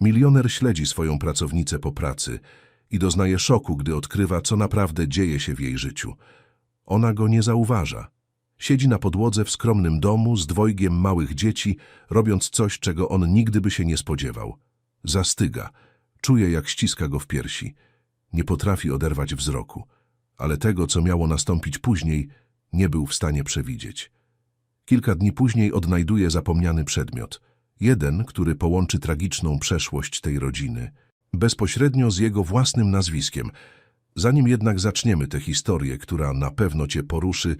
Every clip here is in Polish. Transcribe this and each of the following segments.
Milioner śledzi swoją pracownicę po pracy i doznaje szoku, gdy odkrywa, co naprawdę dzieje się w jej życiu. Ona go nie zauważa. Siedzi na podłodze w skromnym domu z dwojgiem małych dzieci, robiąc coś, czego on nigdy by się nie spodziewał. Zastyga. Czuje, jak ściska go w piersi. Nie potrafi oderwać wzroku. Ale tego, co miało nastąpić później, nie był w stanie przewidzieć. Kilka dni później odnajduje zapomniany przedmiot. Jeden, który połączy tragiczną przeszłość tej rodziny. Bezpośrednio z jego własnym nazwiskiem. Zanim jednak zaczniemy tę historię, która na pewno cię poruszy,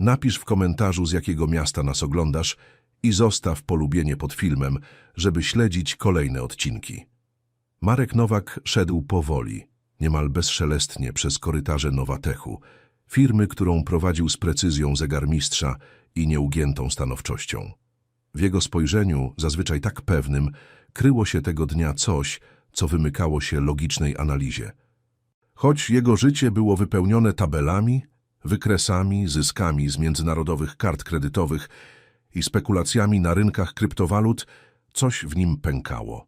napisz w komentarzu, z jakiego miasta nas oglądasz i zostaw polubienie pod filmem, żeby śledzić kolejne odcinki. Marek Nowak szedł powoli, niemal bezszelestnie przez korytarze Nowatechu, firmy, którą prowadził z precyzją zegarmistrza i nieugiętą stanowczością. W jego spojrzeniu, zazwyczaj tak pewnym, kryło się tego dnia coś, co wymykało się logicznej analizie. Choć jego życie było wypełnione tabelami, wykresami, zyskami z międzynarodowych kart kredytowych i spekulacjami na rynkach kryptowalut, coś w nim pękało.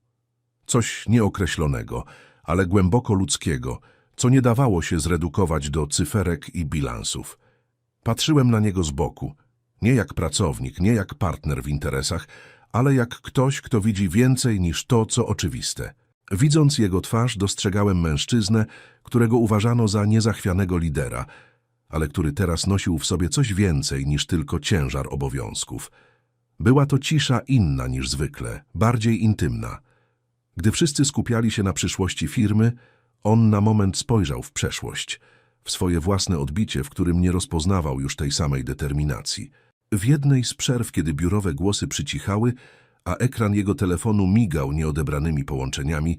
Coś nieokreślonego, ale głęboko ludzkiego, co nie dawało się zredukować do cyferek i bilansów. Patrzyłem na niego z boku, nie jak pracownik, nie jak partner w interesach, ale jak ktoś, kto widzi więcej niż to, co oczywiste. Widząc jego twarz, dostrzegałem mężczyznę, którego uważano za niezachwianego lidera, ale który teraz nosił w sobie coś więcej niż tylko ciężar obowiązków. Była to cisza inna niż zwykle, bardziej intymna. Gdy wszyscy skupiali się na przyszłości firmy, on na moment spojrzał w przeszłość, w swoje własne odbicie, w którym nie rozpoznawał już tej samej determinacji. W jednej z przerw, kiedy biurowe głosy przycichały, a ekran jego telefonu migał nieodebranymi połączeniami,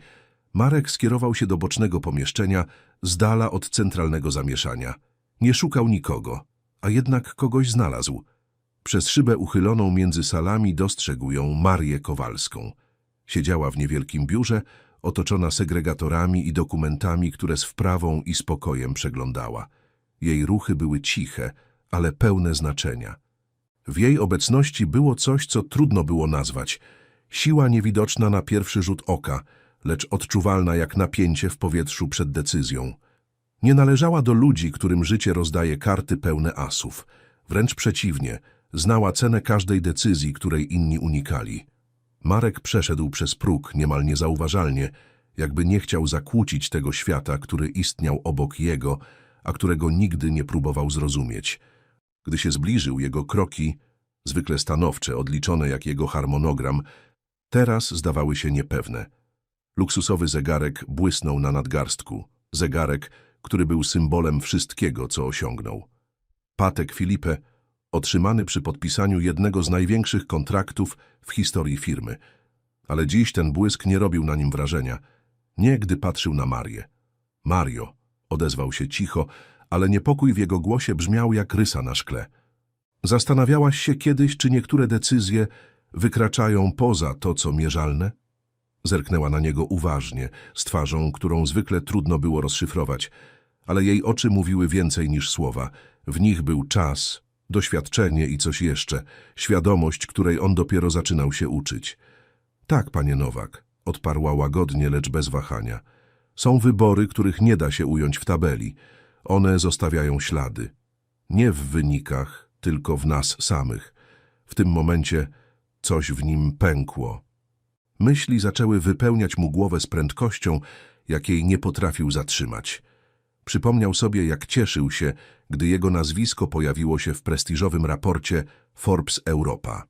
Marek skierował się do bocznego pomieszczenia, z dala od centralnego zamieszania. Nie szukał nikogo, a jednak kogoś znalazł. Przez szybę uchyloną między salami dostrzegł ją Marię Kowalską. Siedziała w niewielkim biurze, otoczona segregatorami i dokumentami, które z wprawą i spokojem przeglądała. Jej ruchy były ciche, ale pełne znaczenia. W jej obecności było coś, co trudno było nazwać. Siła niewidoczna na pierwszy rzut oka, lecz odczuwalna jak napięcie w powietrzu przed decyzją. Nie należała do ludzi, którym życie rozdaje karty pełne asów. Wręcz przeciwnie, znała cenę każdej decyzji, której inni unikali. Marek przeszedł przez próg niemal niezauważalnie, jakby nie chciał zakłócić tego świata, który istniał obok jego, a którego nigdy nie próbował zrozumieć. Gdy się zbliżył, jego kroki, zwykle stanowcze, odliczone jak jego harmonogram, teraz zdawały się niepewne. Luksusowy zegarek błysnął na nadgarstku. Zegarek, który był symbolem wszystkiego, co osiągnął. Patek Filipe, otrzymany przy podpisaniu jednego z największych kontraktów w historii firmy. Ale dziś ten błysk nie robił na nim wrażenia. Nie, gdy patrzył na Marię. Mario, odezwał się cicho, ale niepokój w jego głosie brzmiał jak rysa na szkle. Zastanawiałaś się kiedyś, czy niektóre decyzje wykraczają poza to, co mierzalne? Zerknęła na niego uważnie, z twarzą, którą zwykle trudno było rozszyfrować, ale jej oczy mówiły więcej niż słowa. W nich był czas, doświadczenie i coś jeszcze, świadomość, której on dopiero zaczynał się uczyć. Tak, panie Nowak, odparła łagodnie, lecz bez wahania. Są wybory, których nie da się ująć w tabeli. One zostawiają ślady. Nie w wynikach, tylko w nas samych. W tym momencie coś w nim pękło. Myśli zaczęły wypełniać mu głowę z prędkością, jakiej nie potrafił zatrzymać. Przypomniał sobie, jak cieszył się, gdy jego nazwisko pojawiło się w prestiżowym raporcie Forbes Europa.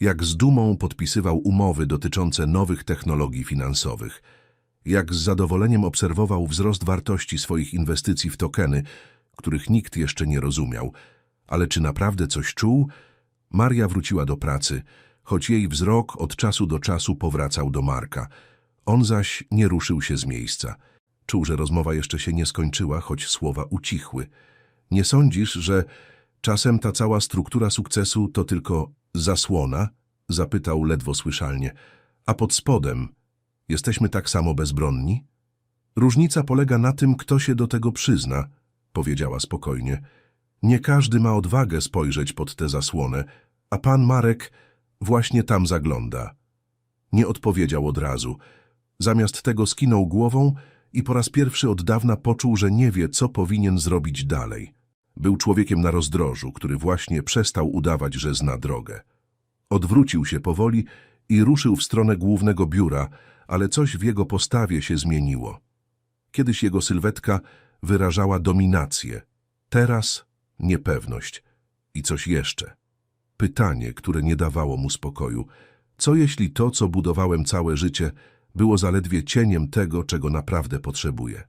Jak z dumą podpisywał umowy dotyczące nowych technologii finansowych. Jak z zadowoleniem obserwował wzrost wartości swoich inwestycji w tokeny, których nikt jeszcze nie rozumiał. Ale czy naprawdę coś czuł? Maria wróciła do pracy, choć jej wzrok od czasu do czasu powracał do Marka. On zaś nie ruszył się z miejsca. Czuł, że rozmowa jeszcze się nie skończyła, choć słowa ucichły. Nie sądzisz, że czasem ta cała struktura sukcesu to tylko zasłona? Zapytał ledwo słyszalnie. A pod spodem jesteśmy tak samo bezbronni? Różnica polega na tym, kto się do tego przyzna, powiedziała spokojnie. Nie każdy ma odwagę spojrzeć pod tę zasłonę, a pan Marek właśnie tam zagląda. Nie odpowiedział od razu. Zamiast tego skinął głową i po raz pierwszy od dawna poczuł, że nie wie, co powinien zrobić dalej. Był człowiekiem na rozdrożu, który właśnie przestał udawać, że zna drogę. Odwrócił się powoli i ruszył w stronę głównego biura, ale coś w jego postawie się zmieniło. Kiedyś jego sylwetka wyrażała dominację, teraz niepewność i coś jeszcze. Pytanie, które nie dawało mu spokoju. Co jeśli to, co budowałem całe życie, było zaledwie cieniem tego, czego naprawdę potrzebuję?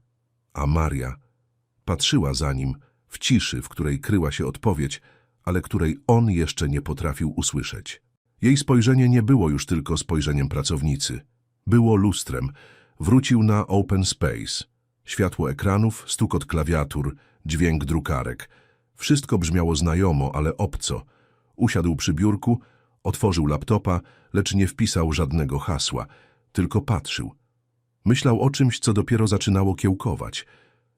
A Maria patrzyła za nim w ciszy, w której kryła się odpowiedź, ale której on jeszcze nie potrafił usłyszeć. Jej spojrzenie nie było już tylko spojrzeniem pracownicy. Było lustrem. Wrócił na open space. Światło ekranów, stukot klawiatur, dźwięk drukarek. Wszystko brzmiało znajomo, ale obco. Usiadł przy biurku, otworzył laptopa, lecz nie wpisał żadnego hasła, tylko patrzył. Myślał o czymś, co dopiero zaczynało kiełkować.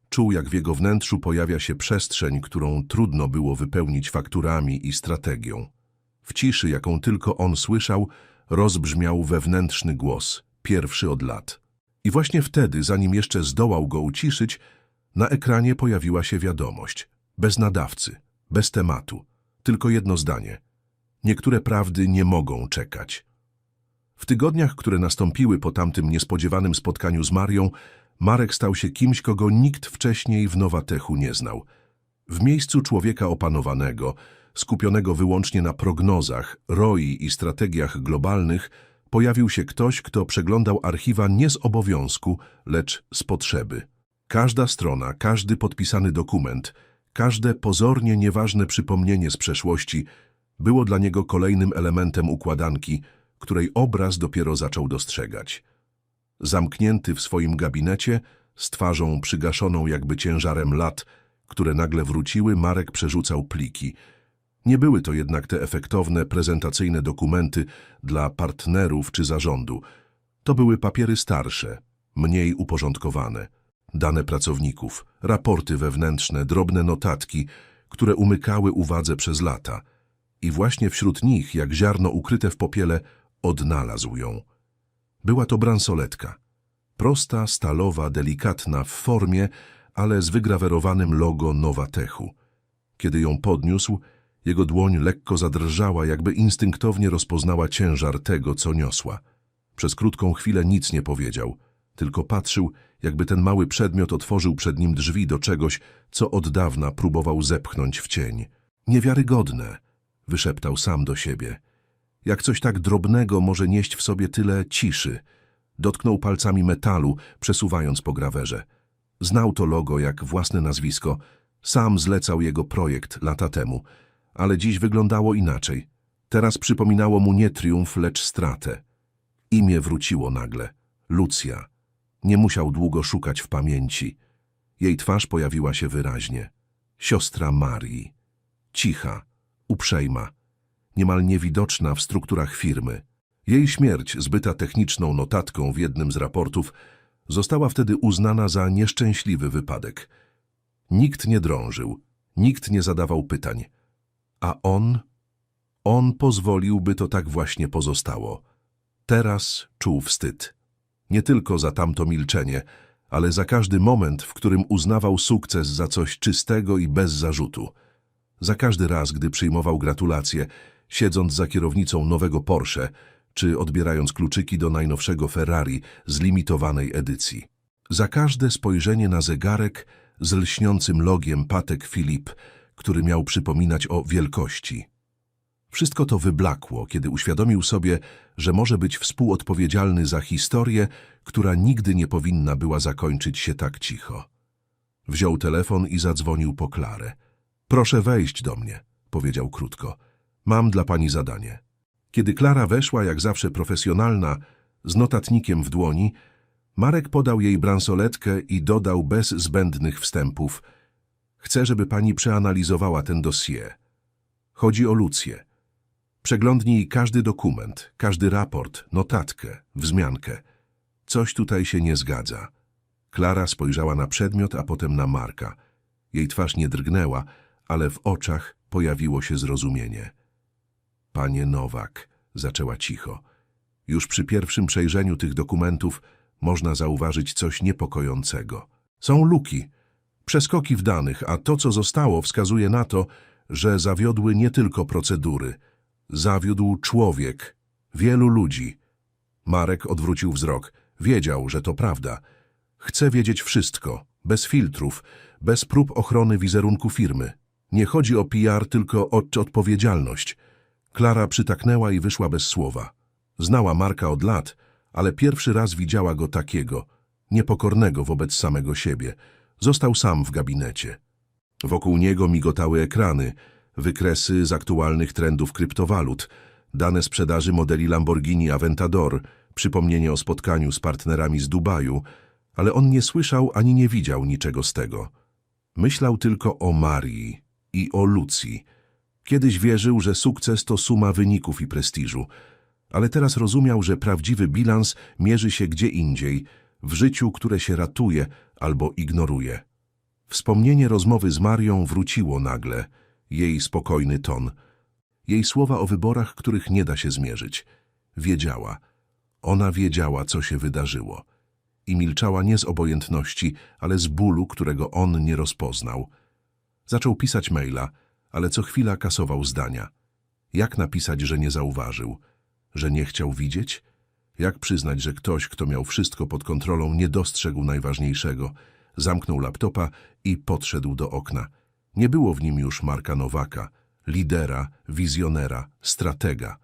Czuł, jak w jego wnętrzu pojawia się przestrzeń, którą trudno było wypełnić fakturami i strategią. W ciszy, jaką tylko on słyszał, rozbrzmiał wewnętrzny głos, pierwszy od lat. I właśnie wtedy, zanim jeszcze zdołał go uciszyć, na ekranie pojawiła się wiadomość. Bez nadawcy, bez tematu, tylko jedno zdanie. Niektóre prawdy nie mogą czekać. W tygodniach, które nastąpiły po tamtym niespodziewanym spotkaniu z Marią, Marek stał się kimś, kogo nikt wcześniej w Nowatechu nie znał. W miejscu człowieka opanowanego, skupionego wyłącznie na prognozach, roi i strategiach globalnych, pojawił się ktoś, kto przeglądał archiwa nie z obowiązku, lecz z potrzeby. Każda strona, każdy podpisany dokument, każde pozornie nieważne przypomnienie z przeszłości było dla niego kolejnym elementem układanki, której obraz dopiero zaczął dostrzegać. Zamknięty w swoim gabinecie, z twarzą przygaszoną jakby ciężarem lat, które nagle wróciły, Marek przerzucał pliki. Nie były to jednak te efektowne, prezentacyjne dokumenty dla partnerów czy zarządu. To były papiery starsze, mniej uporządkowane. Dane pracowników, raporty wewnętrzne, drobne notatki, które umykały uwadze przez lata. I właśnie wśród nich, jak ziarno ukryte w popiele, odnalazł ją. Była to bransoletka. Prosta, stalowa, delikatna w formie, ale z wygrawerowanym logo Nowatechu. Kiedy ją podniósł, jego dłoń lekko zadrżała, jakby instynktownie rozpoznała ciężar tego, co niosła. Przez krótką chwilę nic nie powiedział, tylko patrzył, jakby ten mały przedmiot otworzył przed nim drzwi do czegoś, co od dawna próbował zepchnąć w cień. Niewiarygodne, wyszeptał sam do siebie. Jak coś tak drobnego może nieść w sobie tyle ciszy. Dotknął palcami metalu, przesuwając po grawerze. Znał to logo jak własne nazwisko. Sam zlecał jego projekt lata temu, ale dziś wyglądało inaczej. Teraz przypominało mu nie triumf, lecz stratę. Imię wróciło nagle. Lucja. Nie musiał długo szukać w pamięci. Jej twarz pojawiła się wyraźnie. Siostra Marii. Cicha, uprzejma, niemal niewidoczna w strukturach firmy. Jej śmierć, zbyta techniczną notatką w jednym z raportów, została wtedy uznana za nieszczęśliwy wypadek. Nikt nie drążył, nikt nie zadawał pytań. A on? On pozwolił, by to tak właśnie pozostało. Teraz czuł wstyd. Nie tylko za tamto milczenie, ale za każdy moment, w którym uznawał sukces za coś czystego i bez zarzutu. Za każdy raz, gdy przyjmował gratulacje, siedząc za kierownicą nowego Porsche, czy odbierając kluczyki do najnowszego Ferrari z limitowanej edycji. Za każde spojrzenie na zegarek z lśniącym logiem Patek Philippe, który miał przypominać o wielkości. Wszystko to wyblakło, kiedy uświadomił sobie, że może być współodpowiedzialny za historię, która nigdy nie powinna była zakończyć się tak cicho. Wziął telefon i zadzwonił po Klarę. Proszę wejść do mnie, powiedział krótko. Mam dla pani zadanie. Kiedy Klara weszła, jak zawsze profesjonalna, z notatnikiem w dłoni, Marek podał jej bransoletkę i dodał bez zbędnych wstępów. Chcę, żeby pani przeanalizowała ten dossier. Chodzi o Lucję. Przeglądnij każdy dokument, każdy raport, notatkę, wzmiankę. Coś tutaj się nie zgadza. Klara spojrzała na przedmiot, a potem na Marka. Jej twarz nie drgnęła, ale w oczach pojawiło się zrozumienie. Panie Nowak, zaczęła cicho. Już przy pierwszym przejrzeniu tych dokumentów można zauważyć coś niepokojącego. Są luki, przeskoki w danych, a to, co zostało, wskazuje na to, że zawiodły nie tylko procedury. Zawiódł człowiek, wielu ludzi. Marek odwrócił wzrok. Wiedział, że to prawda. Chce wiedzieć wszystko, bez filtrów, bez prób ochrony wizerunku firmy. Nie chodzi o PR, tylko o odpowiedzialność. Klara przytaknęła i wyszła bez słowa. Znała Marka od lat, ale pierwszy raz widziała go takiego, niepokornego wobec samego siebie. Został sam w gabinecie. Wokół niego migotały ekrany, wykresy z aktualnych trendów kryptowalut, dane sprzedaży modeli Lamborghini Aventador, przypomnienie o spotkaniu z partnerami z Dubaju, ale on nie słyszał ani nie widział niczego z tego. Myślał tylko o Marii i o Lucji. Kiedyś wierzył, że sukces to suma wyników i prestiżu, ale teraz rozumiał, że prawdziwy bilans mierzy się gdzie indziej, w życiu, które się ratuje albo ignoruje. Wspomnienie rozmowy z Marią wróciło nagle, jej spokojny ton, jej słowa o wyborach, których nie da się zmierzyć. Wiedziała, ona wiedziała, co się wydarzyło. I milczała nie z obojętności, ale z bólu, którego on nie rozpoznał. Zaczął pisać maila, ale co chwila kasował zdania. Jak napisać, że nie zauważył? Że nie chciał widzieć? Jak przyznać, że ktoś, kto miał wszystko pod kontrolą, nie dostrzegł najważniejszego? Zamknął laptopa i podszedł do okna. Nie było w nim już Marka Nowaka, lidera, wizjonera, stratega.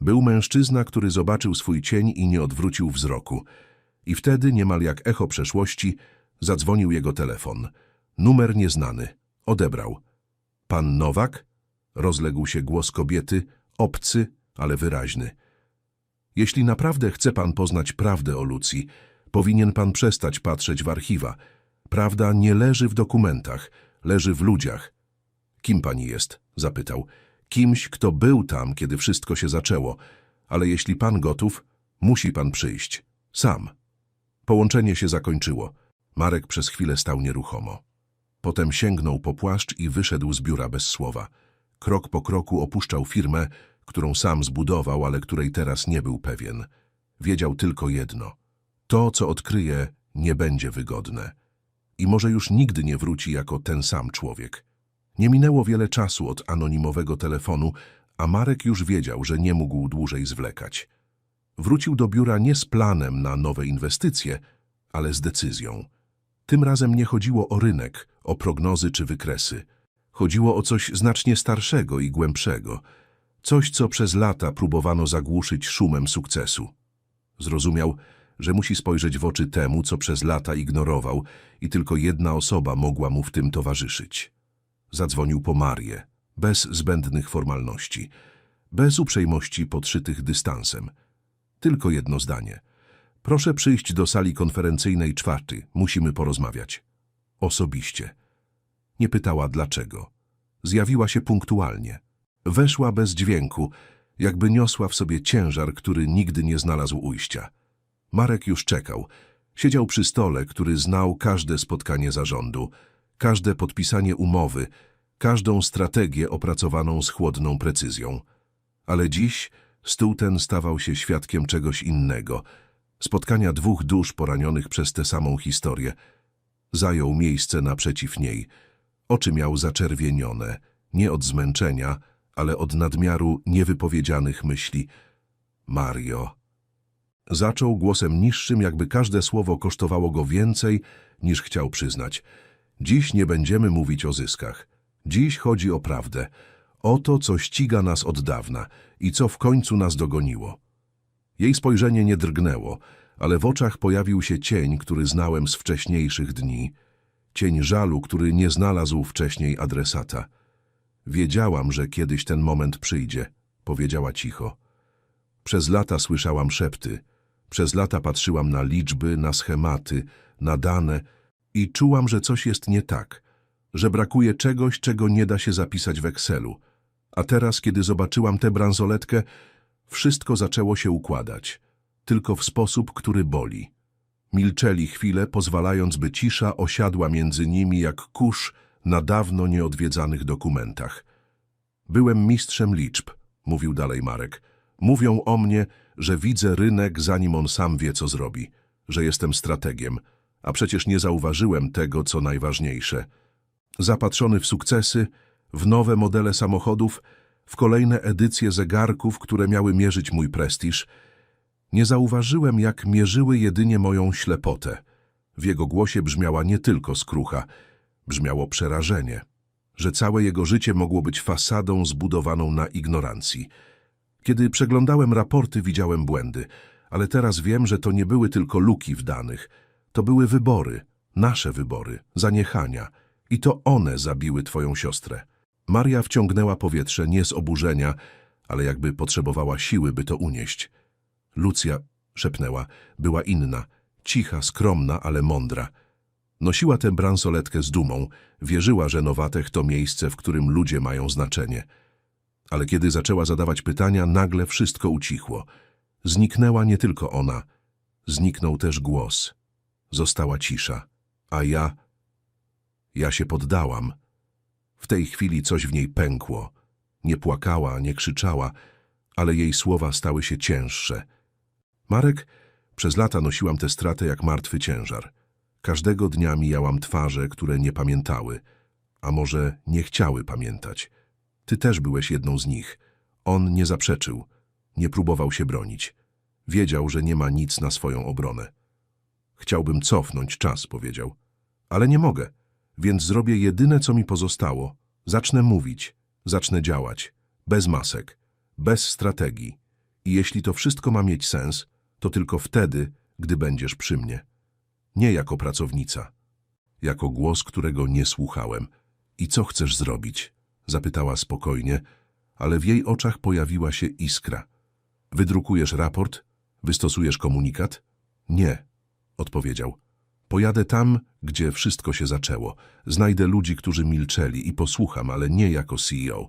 Był mężczyzna, który zobaczył swój cień i nie odwrócił wzroku. I wtedy, niemal jak echo przeszłości, zadzwonił jego telefon. Numer nieznany. Odebrał. Pan Nowak? Rozległ się głos kobiety, obcy, ale wyraźny. Jeśli naprawdę chce pan poznać prawdę o Lucji, powinien pan przestać patrzeć w archiwa. Prawda nie leży w dokumentach, leży w ludziach. Kim pani jest? zapytał. Kimś, kto był tam, kiedy wszystko się zaczęło, ale jeśli pan gotów, musi pan przyjść. Sam. Połączenie się zakończyło. Marek przez chwilę stał nieruchomo. Potem sięgnął po płaszcz i wyszedł z biura bez słowa. Krok po kroku opuszczał firmę, którą sam zbudował, ale której teraz nie był pewien. Wiedział tylko jedno. To, co odkryje, nie będzie wygodne. I może już nigdy nie wróci jako ten sam człowiek. Nie minęło wiele czasu od anonimowego telefonu, a Marek już wiedział, że nie mógł dłużej zwlekać. Wrócił do biura nie z planem na nowe inwestycje, ale z decyzją. Tym razem nie chodziło o rynek, o prognozy czy wykresy. Chodziło o coś znacznie starszego i głębszego. Coś, co przez lata próbowano zagłuszyć szumem sukcesu. Zrozumiał, że musi spojrzeć w oczy temu, co przez lata ignorował i tylko jedna osoba mogła mu w tym towarzyszyć. Zadzwonił po Marię, bez zbędnych formalności, bez uprzejmości podszytych dystansem. Tylko jedno zdanie. Proszę przyjść do sali konferencyjnej czwarty, musimy porozmawiać. Osobiście. Nie pytała dlaczego. Zjawiła się punktualnie. Weszła bez dźwięku, jakby niosła w sobie ciężar, który nigdy nie znalazł ujścia. Marek już czekał. Siedział przy stole, który znał każde spotkanie zarządu, każde podpisanie umowy, każdą strategię opracowaną z chłodną precyzją. Ale dziś stół ten stawał się świadkiem czegoś innego. Spotkania dwóch dusz poranionych przez tę samą historię. Zajął miejsce naprzeciw niej. Oczy miał zaczerwienione, nie od zmęczenia, ale od nadmiaru niewypowiedzianych myśli. Mario. Zaczął głosem niższym, jakby każde słowo kosztowało go więcej, niż chciał przyznać. Dziś nie będziemy mówić o zyskach. Dziś chodzi o prawdę, o to, co ściga nas od dawna i co w końcu nas dogoniło. Jej spojrzenie nie drgnęło, ale w oczach pojawił się cień, który znałem z wcześniejszych dni. Cień żalu, który nie znalazł wcześniej adresata. Wiedziałam, że kiedyś ten moment przyjdzie, powiedziała cicho. Przez lata słyszałam szepty, przez lata patrzyłam na liczby, na schematy, na dane i czułam, że coś jest nie tak, że brakuje czegoś, czego nie da się zapisać w Excelu. A teraz, kiedy zobaczyłam tę bransoletkę, wszystko zaczęło się układać, tylko w sposób, który boli. Milczeli chwilę, pozwalając, by cisza osiadła między nimi jak kurz na dawno nieodwiedzanych dokumentach. Byłem mistrzem liczb, mówił dalej Marek. Mówią o mnie, że widzę rynek, zanim on sam wie, co zrobi. że jestem strategiem, a przecież nie zauważyłem tego, co najważniejsze. Zapatrzony w sukcesy, w nowe modele samochodów, w kolejne edycje zegarków, które miały mierzyć mój prestiż, nie zauważyłem, jak mierzyły jedynie moją ślepotę. W jego głosie brzmiała nie tylko skrucha, brzmiało przerażenie, że całe jego życie mogło być fasadą zbudowaną na ignorancji. Kiedy przeglądałem raporty, widziałem błędy, ale teraz wiem, że to nie były tylko luki w danych. To były wybory, nasze wybory, zaniechania. I to one zabiły twoją siostrę. Maria wciągnęła powietrze nie z oburzenia, ale jakby potrzebowała siły, by to unieść. Lucja, szepnęła, była inna, cicha, skromna, ale mądra. Nosiła tę bransoletkę z dumą, wierzyła, że Nowatech to miejsce, w którym ludzie mają znaczenie. Ale kiedy zaczęła zadawać pytania, nagle wszystko ucichło. Zniknęła nie tylko ona, zniknął też głos. Została cisza, a ja... Ja się poddałam. W tej chwili coś w niej pękło. Nie płakała, nie krzyczała, ale jej słowa stały się cięższe. Marek, przez lata nosiłam tę stratę jak martwy ciężar. Każdego dnia mijałam twarze, które nie pamiętały, a może nie chciały pamiętać. Ty też byłeś jedną z nich. On nie zaprzeczył, nie próbował się bronić. Wiedział, że nie ma nic na swoją obronę. Chciałbym cofnąć czas, powiedział. Ale nie mogę, więc zrobię jedyne, co mi pozostało. Zacznę mówić, zacznę działać, bez masek, bez strategii. I jeśli to wszystko ma mieć sens, to tylko wtedy, gdy będziesz przy mnie. Nie jako pracownica, jako głos, którego nie słuchałem. I co chcesz zrobić? Zapytała spokojnie, ale w jej oczach pojawiła się iskra. Wydrukujesz raport? Wystosujesz komunikat? Nie, odpowiedział. Pojadę tam, gdzie wszystko się zaczęło. Znajdę ludzi, którzy milczeli i posłucham, ale nie jako CEO,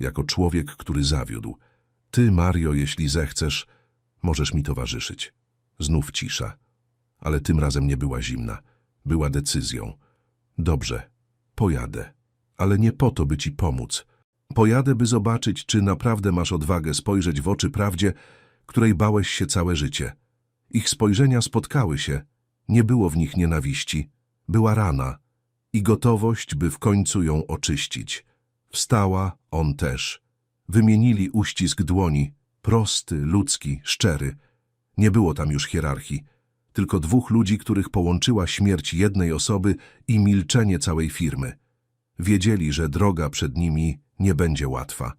jako człowiek, który zawiódł. Ty, Mario, jeśli zechcesz, możesz mi towarzyszyć. Znów cisza, ale tym razem nie była zimna. Była decyzją. Dobrze, pojadę, ale nie po to, by ci pomóc. Pojadę, by zobaczyć, czy naprawdę masz odwagę spojrzeć w oczy prawdzie, której bałeś się całe życie. Ich spojrzenia spotkały się. Nie było w nich nienawiści. Była rana i gotowość, by w końcu ją oczyścić. Wstała, on też. Wymienili uścisk dłoni, prosty, ludzki, szczery. Nie było tam już hierarchii, tylko dwóch ludzi, których połączyła śmierć jednej osoby i milczenie całej firmy. Wiedzieli, że droga przed nimi nie będzie łatwa.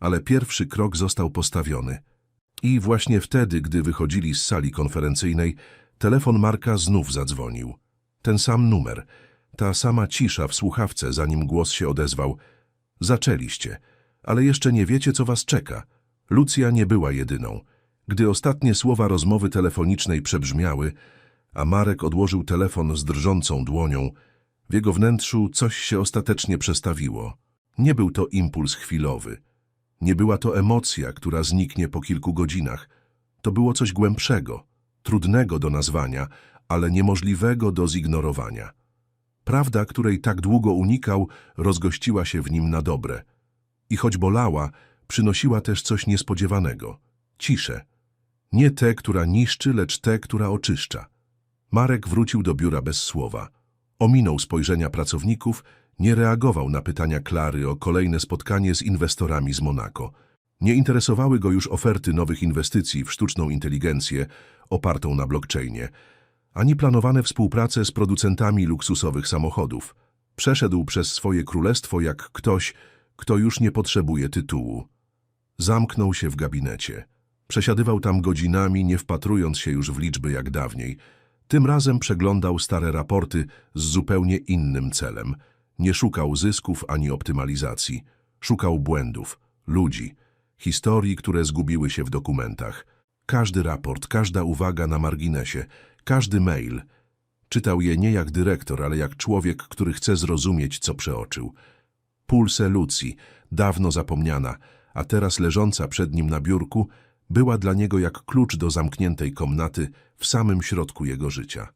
Ale pierwszy krok został postawiony. I właśnie wtedy, gdy wychodzili z sali konferencyjnej, telefon Marka znów zadzwonił. Ten sam numer, ta sama cisza w słuchawce, zanim głos się odezwał. Zaczęliście, ale jeszcze nie wiecie, co was czeka. Lucja nie była jedyną. Gdy ostatnie słowa rozmowy telefonicznej przebrzmiały, a Marek odłożył telefon z drżącą dłonią, w jego wnętrzu coś się ostatecznie przestawiło. Nie był to impuls chwilowy. Nie była to emocja, która zniknie po kilku godzinach. To było coś głębszego, trudnego do nazwania, ale niemożliwego do zignorowania. Prawda, której tak długo unikał, rozgościła się w nim na dobre. I choć bolała, przynosiła też coś niespodziewanego. Ciszę. Nie tę, która niszczy, lecz tę, która oczyszcza. Marek wrócił do biura bez słowa. Ominął spojrzenia pracowników, nie reagował na pytania Klary o kolejne spotkanie z inwestorami z Monako. Nie interesowały go już oferty nowych inwestycji w sztuczną inteligencję opartą na blockchainie, ani planowane współprace z producentami luksusowych samochodów. Przeszedł przez swoje królestwo jak ktoś, kto już nie potrzebuje tytułu. Zamknął się w gabinecie. Przesiadywał tam godzinami, nie wpatrując się już w liczby jak dawniej. Tym razem przeglądał stare raporty z zupełnie innym celem. Nie szukał zysków ani optymalizacji. Szukał błędów, ludzi, historii, które zgubiły się w dokumentach. Każdy raport, każda uwaga na marginesie, każdy mail. Czytał je nie jak dyrektor, ale jak człowiek, który chce zrozumieć, co przeoczył. Pulse Lucji, dawno zapomniana, a teraz leżąca przed nim na biurku, była dla niego jak klucz do zamkniętej komnaty w samym środku jego życia.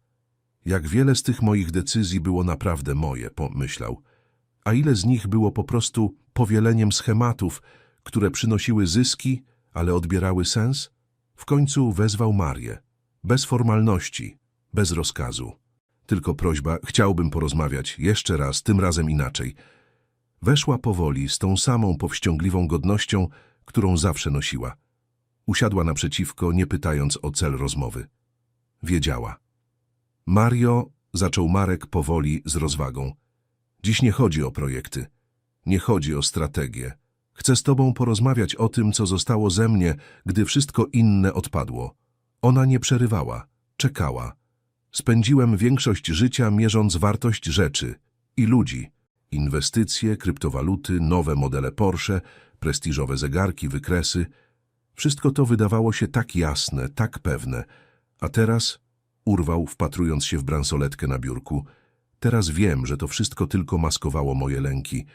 Jak wiele z tych moich decyzji było naprawdę moje, pomyślał, a ile z nich było po prostu powieleniem schematów, które przynosiły zyski, ale odbierały sens? W końcu wezwał Marię. Bez formalności, bez rozkazu. Tylko prośba, chciałbym porozmawiać jeszcze raz, tym razem inaczej. Weszła powoli, z tą samą powściągliwą godnością, którą zawsze nosiła. Usiadła naprzeciwko, nie pytając o cel rozmowy. Wiedziała. Mario, zaczął Marek powoli z rozwagą. Dziś nie chodzi o projekty. Nie chodzi o strategię. Chcę z tobą porozmawiać o tym, co zostało ze mnie, gdy wszystko inne odpadło. Ona nie przerywała, czekała. Spędziłem większość życia mierząc wartość rzeczy i ludzi. Inwestycje, kryptowaluty, nowe modele Porsche, prestiżowe zegarki, wykresy. Wszystko to wydawało się tak jasne, tak pewne. A teraz urwał, wpatrując się w bransoletkę na biurku. Teraz wiem, że to wszystko tylko maskowało moje lęki.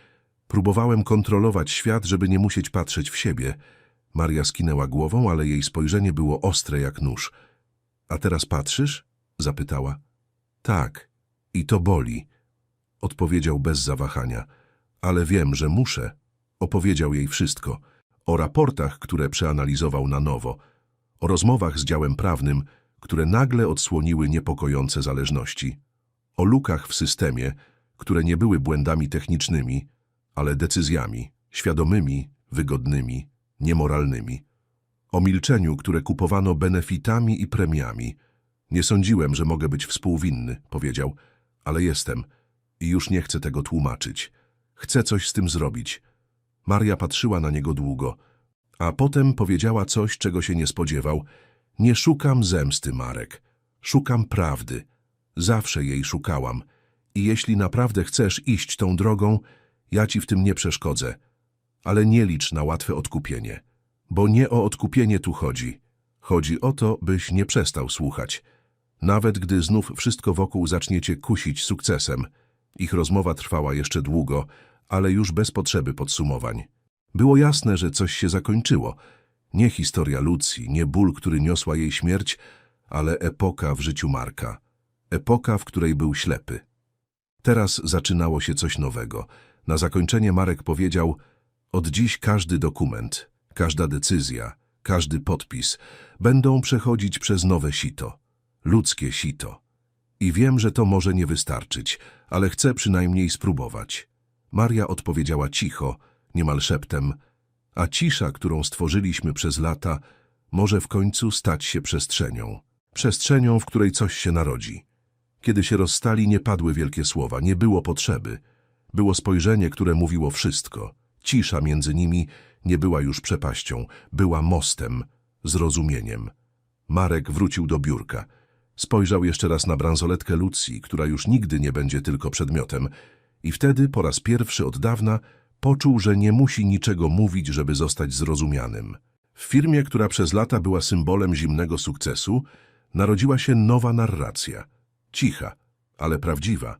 Próbowałem kontrolować świat, żeby nie musieć patrzeć w siebie. Maria skinęła głową, ale jej spojrzenie było ostre jak nóż. A teraz patrzysz? zapytała. Tak, i to boli. Odpowiedział bez zawahania. Ale wiem, że muszę. Opowiedział jej wszystko. O raportach, które przeanalizował na nowo. O rozmowach z działem prawnym, które nagle odsłoniły niepokojące zależności. O lukach w systemie, które nie były błędami technicznymi, ale decyzjami, świadomymi, wygodnymi, niemoralnymi. O milczeniu, które kupowano benefitami i premiami. Nie sądziłem, że mogę być współwinny, powiedział, ale jestem i już nie chcę tego tłumaczyć. Chcę coś z tym zrobić. Maria patrzyła na niego długo, a potem powiedziała coś, czego się nie spodziewał. Nie szukam zemsty, Marek. Szukam prawdy. Zawsze jej szukałam. I jeśli naprawdę chcesz iść tą drogą, ja ci w tym nie przeszkodzę. Ale nie licz na łatwe odkupienie. Bo nie o odkupienie tu chodzi. Chodzi o to, byś nie przestał słuchać. Nawet gdy znów wszystko wokół zaczniecie kusić sukcesem. Ich rozmowa trwała jeszcze długo, ale już bez potrzeby podsumowań. Było jasne, że coś się zakończyło. Nie historia Lucji, nie ból, który niosła jej śmierć, ale epoka w życiu Marka. Epoka, w której był ślepy. Teraz zaczynało się coś nowego. Na zakończenie Marek powiedział: Od dziś każdy dokument, każda decyzja, każdy podpis będą przechodzić przez nowe sito. Ludzkie sito. I wiem, że to może nie wystarczyć, ale chcę przynajmniej spróbować. Maria odpowiedziała cicho, niemal szeptem, a cisza, którą stworzyliśmy przez lata, może w końcu stać się przestrzenią. Przestrzenią, w której coś się narodzi. Kiedy się rozstali, nie padły wielkie słowa, nie było potrzeby. Było spojrzenie, które mówiło wszystko. Cisza między nimi nie była już przepaścią, była mostem, zrozumieniem. Marek wrócił do biurka. Spojrzał jeszcze raz na bransoletkę Lucji, która już nigdy nie będzie tylko przedmiotem, i wtedy, po raz pierwszy od dawna, poczuł, że nie musi niczego mówić, żeby zostać zrozumianym. W firmie, która przez lata była symbolem zimnego sukcesu, narodziła się nowa narracja. Cicha, ale prawdziwa.